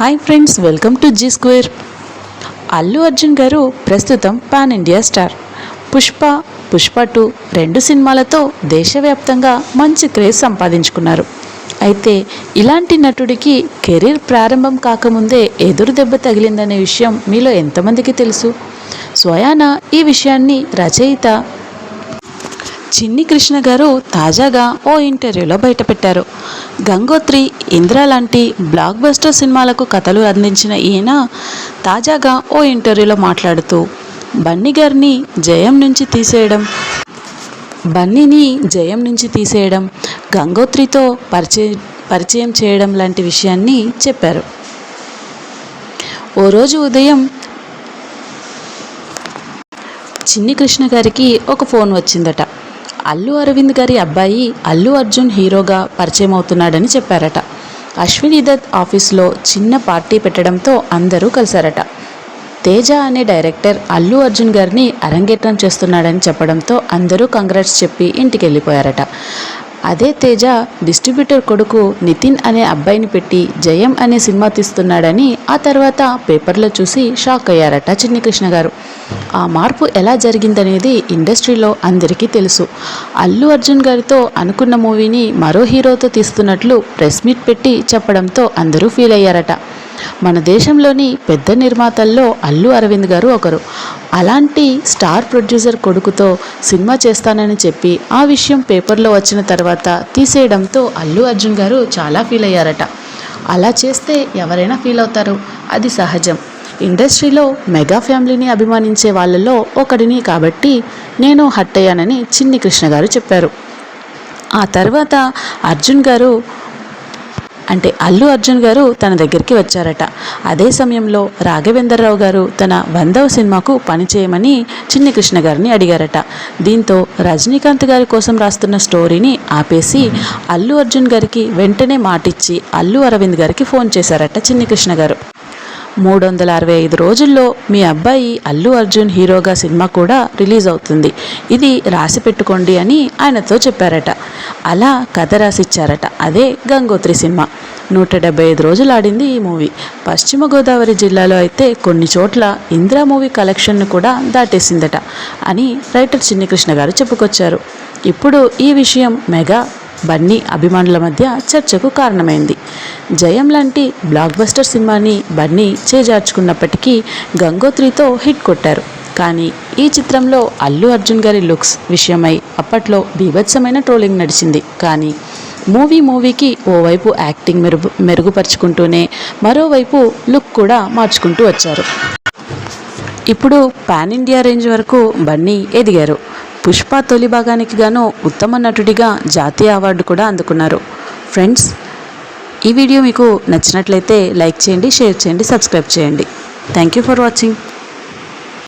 Hi friends welcome to G square Allu Arjun garu ప్రస్తుతం pan India star Pushpa Pushpa two రెండు సినిమాలతో దేశవ్యాప్తంగా మంచి క్రేజ్ సంపాదించుకున్నారు. అయితే ఇలాంటి నటుడికి కెరీర్ ప్రారంభం కాకముందే ఎదురు దెబ్బ తగిలిందనే విషయం మీలో ఎంతమందికి తెలుసు? స్వయాన ఈ విషయాన్ని రచయిత చిన్ని కృష్ణ గారు తాజాగా ఓ ఇంటర్వ్యూలో బయటపెట్టారు. గంగోత్రి ఇంద్ర లాంటి బ్లాక్ బస్టర్ సినిమాలకు కథలు అందించిన ఈయన తాజాగా ఓ ఇంటర్వ్యూలో మాట్లాడుతూ బన్నీ గారిని జయం నుంచి తీసేయడం బన్నీని జయం నుంచి తీసేయడం గంగోత్రితో పరిచయం పరిచయం చేయడం లాంటి విషయాన్ని చెప్పారు. ఓ రోజు ఉదయం చిన్ని కృష్ణ గారికి ఒక ఫోన్ వచ్చిందట. అల్లు అరవింద్ గారి అబ్బాయి అల్లు అర్జున్ హీరోగా పరిచయం అవుతున్నాడని చెప్పారట. అశ్విని దత్ ఆఫీస్లో చిన్న పార్టీ పెట్టడంతో అందరూ కలిశారట. తేజ అనే డైరెక్టర్ అల్లు అర్జున్ గారిని అరంగేట్రం చేస్తున్నాడని చెప్పడంతో అందరూ కంగ్రాట్స్ చెప్పి ఇంటికి వెళ్ళిపోయారట అదే తేజ డిస్ట్రిబ్యూటర్ కొడుకు నితిన్ అనే అబ్బాయిని పెట్టి జయం అనే సినిమా తీస్తున్నాడని ఆ తర్వాత పేపర్లో చూసి షాక్ అయ్యారట చిన్నకృష్ణ గారు. ఆ మార్పు ఎలా జరిగిందనేది ఇండస్ట్రీలో అందరికీ తెలుసు. అల్లు అర్జున్ గారితో అనుకున్న మూవీని మరో హీరోతో తీస్తున్నట్లు ప్రెస్ మీట్ పెట్టి చెప్పడంతో అందరూ ఫీల్ అయ్యారట. మన దేశంలోని పెద్ద నిర్మాతల్లో అల్లు అరవింద్ గారు ఒకరు. అలాంటి స్టార్ ప్రొడ్యూసర్ కొడుకుతో సినిమా చేస్తానని చెప్పి ఆ విషయం పేపర్లో వచ్చిన తర్వాత తీసేయడంతో అల్లు అర్జున్ గారు చాలా ఫీల్ అయ్యారట. అలా చేస్తే ఎవరైనా ఫీల్ అవుతారు? అది సహజం. ఇండస్ట్రీలో మెగా ఫ్యామిలీని అభిమానించే వాళ్ళలో ఒకడిని కాబట్టి నేను హట్ అయ్యానని చిన్ని కృష్ణ గారు చెప్పారు. ఆ తర్వాత అర్జున్ గారు అంటే అల్లు అర్జున్ గారు తన దగ్గరికి వచ్చారట. అదే సమయంలో రాఘవేంద్రరావు గారు తన వందవ సినిమాకు పనిచేయమని చిన్ని కృష్ణ గారిని అడిగారట. దీంతో రజనీకాంత్ గారి కోసం రాస్తున్న స్టోరీని ఆపేసి అల్లు అర్జున్ గారికి వెంటనే మాటిచ్చి అల్లు అరవింద్ గారికి ఫోన్ చేశారట చిన్ని కృష్ణ గారు. మూడు వందల అరవై ఐదు రోజుల్లో మీ అబ్బాయి అల్లు అర్జున్ హీరోగా సినిమా కూడా రిలీజ్ అవుతుంది. ఇది రాసి పెట్టుకోండి అని ఆయనతో చెప్పారట. అలా కథ రాసిచ్చారట. అదే గంగోత్రి సినిమా. నూట డెబ్బై ఐదు రోజులు ఆడింది ఈ మూవీ. పశ్చిమ గోదావరి జిల్లాలో అయితే కొన్ని చోట్ల ఇందిరా మూవీ కలెక్షన్ను కూడా దాటేసిందట అని రైటర్ చిన్నికృష్ణ గారు చెప్పుకొచ్చారు. ఇప్పుడు ఈ విషయం మెగా బన్నీ అభిమానుల మధ్య చర్చకు కారణమైంది. జయం లాంటి బ్లాక్ బస్టర్ సినిమాని బన్నీ చేజార్చుకున్నప్పటికీ గంగోత్రితో హిట్ కొట్టారు. కానీ ఈ చిత్రంలో అల్లు అర్జున్ గారి లుక్స్ విషయమై అప్పట్లో బీభత్సమైన ట్రోలింగ్ నడిచింది. కానీ మూవీ మూవీకి ఓవైపు యాక్టింగ్ మెరుగు మెరుగుపరుచుకుంటూనే మరోవైపు లుక్ కూడా మార్చుకుంటూ వచ్చారు. ఇప్పుడు పాన్ ఇండియా రేంజ్ వరకు బన్నీ ఎదిగారు. పుష్ప తొలి భాగానికి గాను ఉత్తమ నటుడిగా జాతీయ అవార్డు కూడా అందుకున్నారు. ఫ్రెండ్స్ ఈ వీడియో మీకు నచ్చినట్లయితే లైక్ చేయండి షేర్ చేయండి సబ్స్క్రైబ్ చేయండి. Thank you for watching.